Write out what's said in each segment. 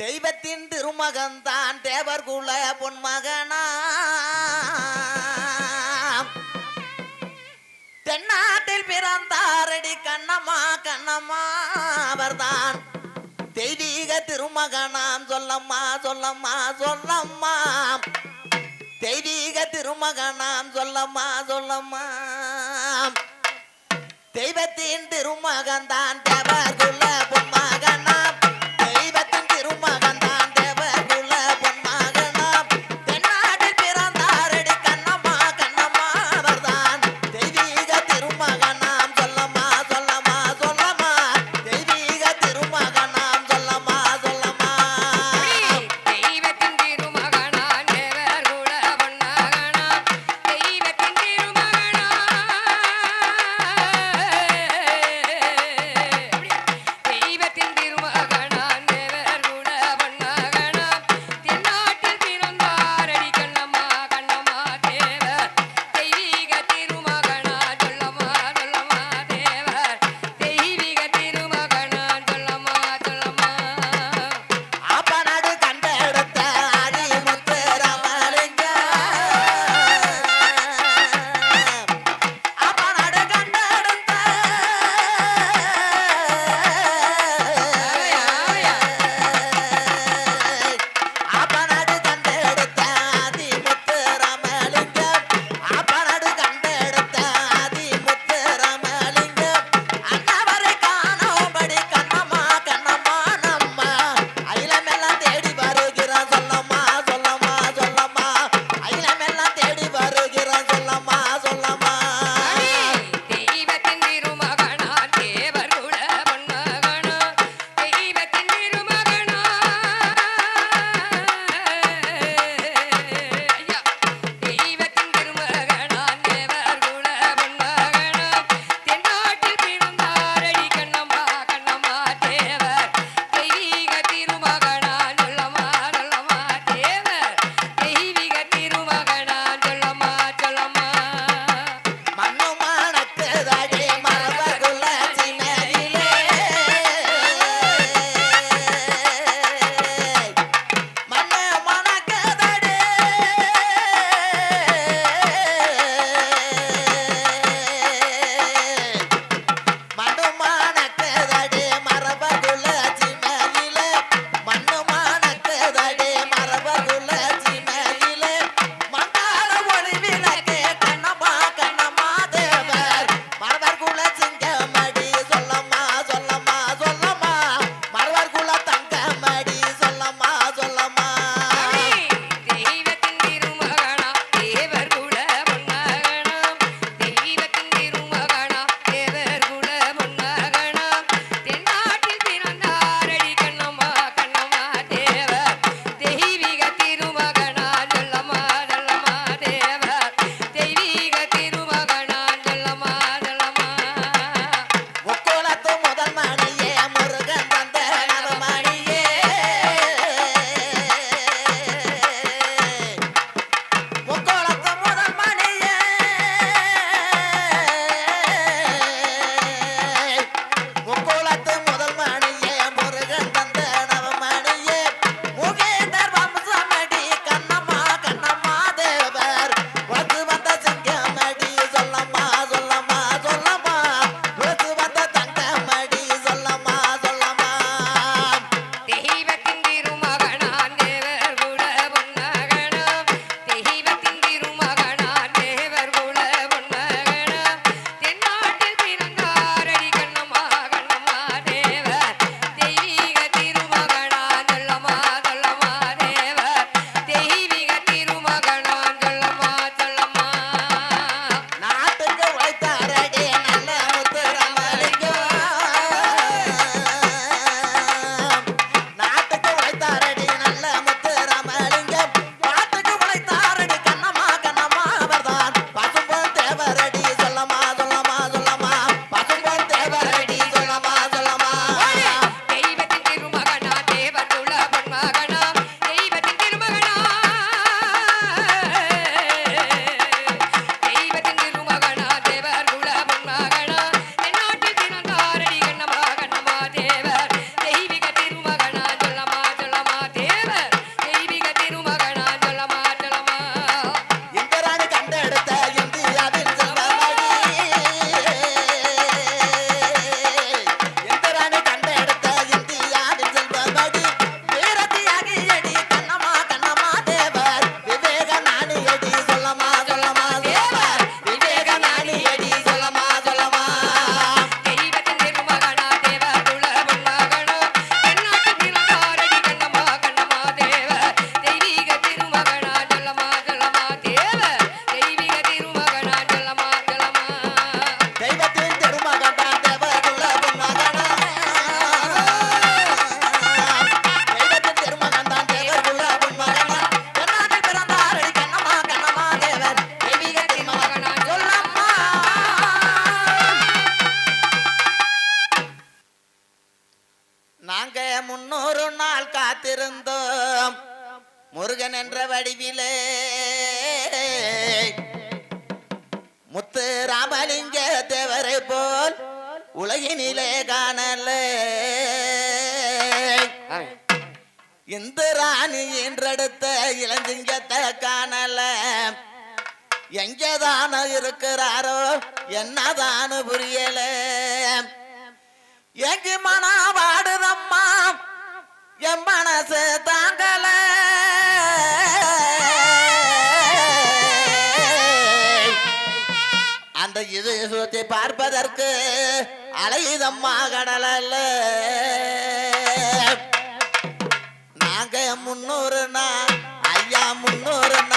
தெய்வத்தின் திருமகன்தான் தேவர் குல பொன்மகனா தென்னாட்டில் பிறந்தாரடி கண்ணம்மா கண்ணம்மா அவர்தான். தெய்வீக திருமகனாம் சொல்லம்மா சொல்லம்மா சொல்லம்மா. தெய்வீக திருமகனாம் சொல்லம்மா சொல்லம்மா. தெய்வத்தின் திருமகன் தான் தேவர் தேவகுல பொன் வடிவிலே. முத்து ராமலிங்க தேவரை போல் உலகினிலே காணல. இந்த ராணி என்றெடுத்த இளஞ்சிங்கத்தை காணல. எங்கதான இருக்கிறாரோ என்னதான புரியல. எங்கு மனா வாடுதம்மா என் மனசு இது சுத்தி பார்ப்பதற்கு அலையுதம்மா கடலல்ல. நாங்க முன்னூறுனா ஐயா முன்னூறுனா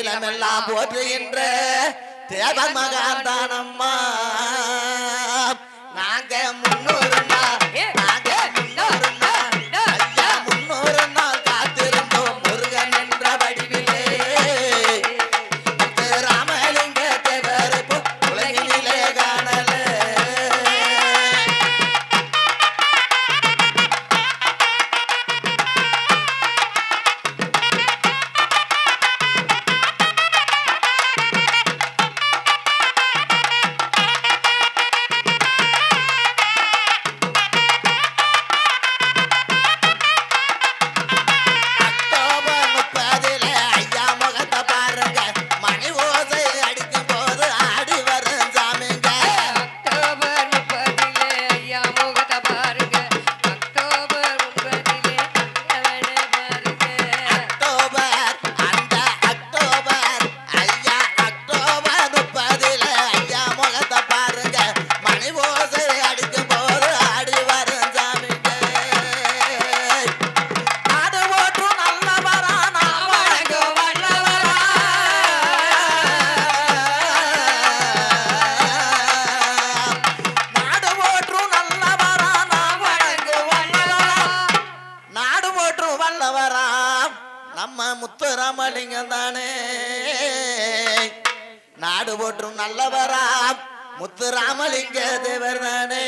அகிலமெல்லாம் போற்றுகின்ற தேவ மகாந்தானம்மா ராமலிங்கம் தானே நாடு போற்றும் நல்லவராம் முத்துராமலிங்க தேவர் தானே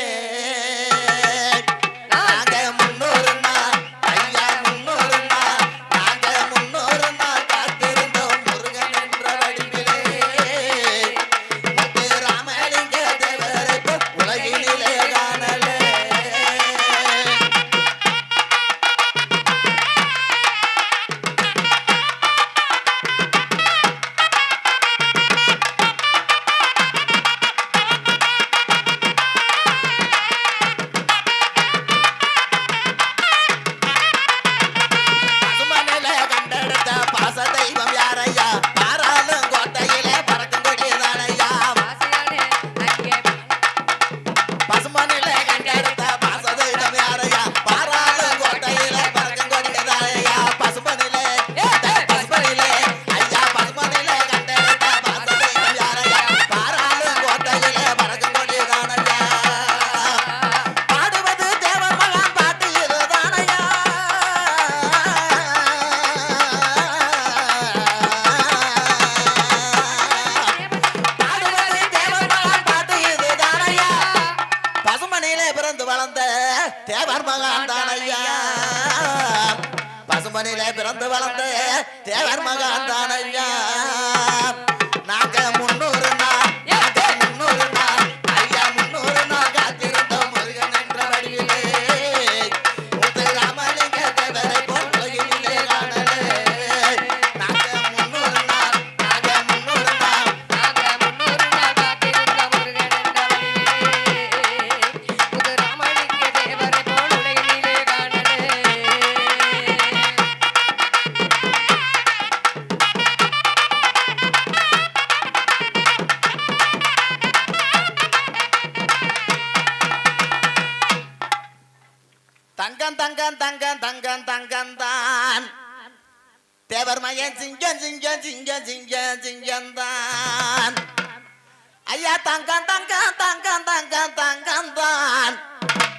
தங்கம் தங்கம் தங்கம் தங்கம் தான்.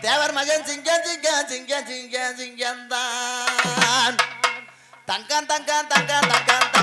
தேவர் மகன் சிங்கம் சிங்கம் சிங்கம் சிங்கம் சிங்கம் தான். தங்கம் தங்கம் தங்கம் தங்கம்